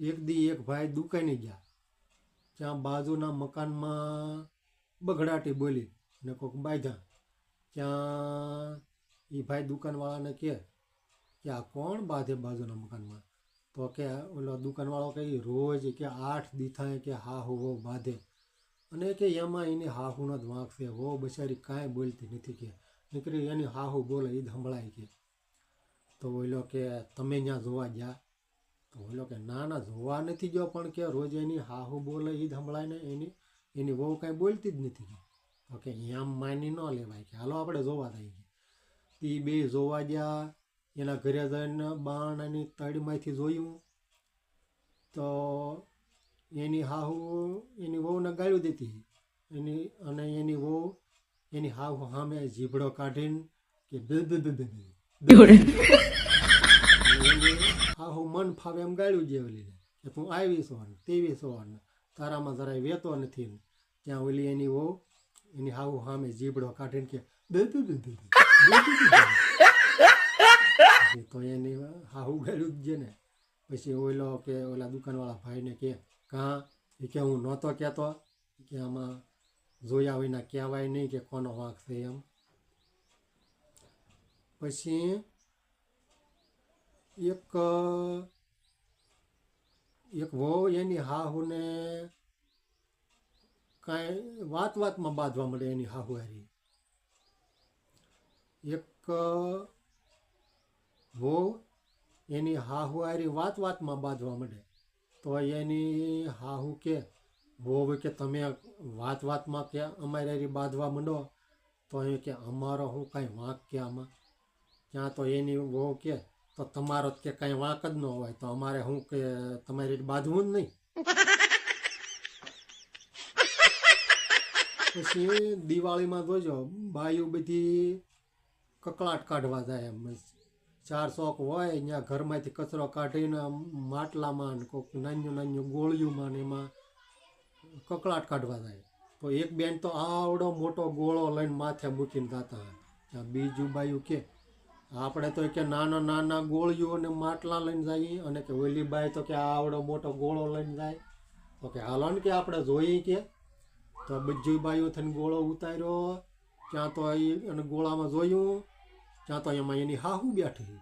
એક દી એક ભાઈ દુકાને ગયા. ત્યાં બાજુના મકાનમાં બગડાટી બોલી ને કોઈક બાંધ્યા. ત્યાં એ ભાઈ દુકાનવાળાને કહે કે આ કોણ બાંધે બાજુના મકાનમાં? તો કે ઓલો દુકાનવાળો કહે, રોજ કે આઠ દીથાએ કે હા હો બાંધે. અને કે એમાં એને હાહુનો જ વાંક છે. હો બચારી કાંઈ બોલતી નથી કે. નીકળી એની હાહુ બોલે એ સંભળાય કે. તો ઓલો કે, તમે ત્યાં જોવા ગયા? તો ઓલો કે, ના ના, જોવા નથી ગયો, પણ કે રોજ એની હાહુ બોલે એ સંભળાય ને એની એની વહુ કાંઈ બોલતી જ નથી તો કે એમ માની ન લેવાય કે, હાલો, આપણે જોવા થઈ ગયા એ બે જોવા ગયા, એના ઘરે જઈને બાણ એની તળીમાંથી જોયું. તો એની હાહુ એની વહુને ગાળ્યું દીધી. એની, અને એની વહુ એની હાહુ સામે જીભડો કાઢીને કે બે બે બે બે મન ફાવે એમ ગાળ્યું જે ઓલી કે તું આવીશ છો ને તેવી તારામાં જરાય વેતો નથી ત્યાં ઓલી એની વહુ, એની હાવ સામે જીબડો કાઢીને કે બે. પછી તો એની હાહુ ગાળ્યું જ ને. પછી ઓલો કે, ઓલા દુકાનવાળા ભાઈને કે, કાં? એ કે હું નહોતો કહેતો. કે, આમાં જોયા વિના કહેવાય નહીં કે કોનો વાંક છે એમ. પછી એક એક વહુ એની હાહુને કાંઈ વાત વાતમાં બાંધવા મળે એની હાહુ હારી. એક વહુ એની હાહુ હારી વાત વાતમાં બાંધવા માંડે તો એની હાહુ કે, વહુ કે તમે વાત વાતમાં કે અમારે હારી બાંધવા માંડો, તો એ કે અમારો હું કાંઈ વાંક કે આમાં? ત્યાં તો એની વહુ કે તો તમારો જ કે કાંઈ વાંક જ ન હોય તો અમારે હું કે તમારી બાંધવું જ નહીં. પછી દિવાળીમાં જોજો બાયું બધી કકળાટ કાઢવા જાય એમ. ચાર ચોક હોય ત્યાં ઘરમાંથી કચરો કાઢીને માટલામાં ને કોઈક નાનું નાનું ગોળિયુંમાં ને એમાં કકળાટ કાઢવા જાય. તો એક બેન તો આવડો મોટો ગોળો લઈને માથે મૂકીને જતા ત્યાં બીજું બાયું કે આપણે તો કે નાના નાના ગોળીઓને માટલા લઈને જઈએ અને કે ઓલી બાઈ તો કે આ આવડો મોટો ગોળો લઈને જાય. તો કે હાલો ને કે આપણે જોઈએ કે. તો બીજી બાઈઓ થઈને ગોળો ઉતાર્યો. ત્યાં તો એ અને ગોળામાં જોયું. ત્યાં તો એમાં એની હાહુ બેઠી.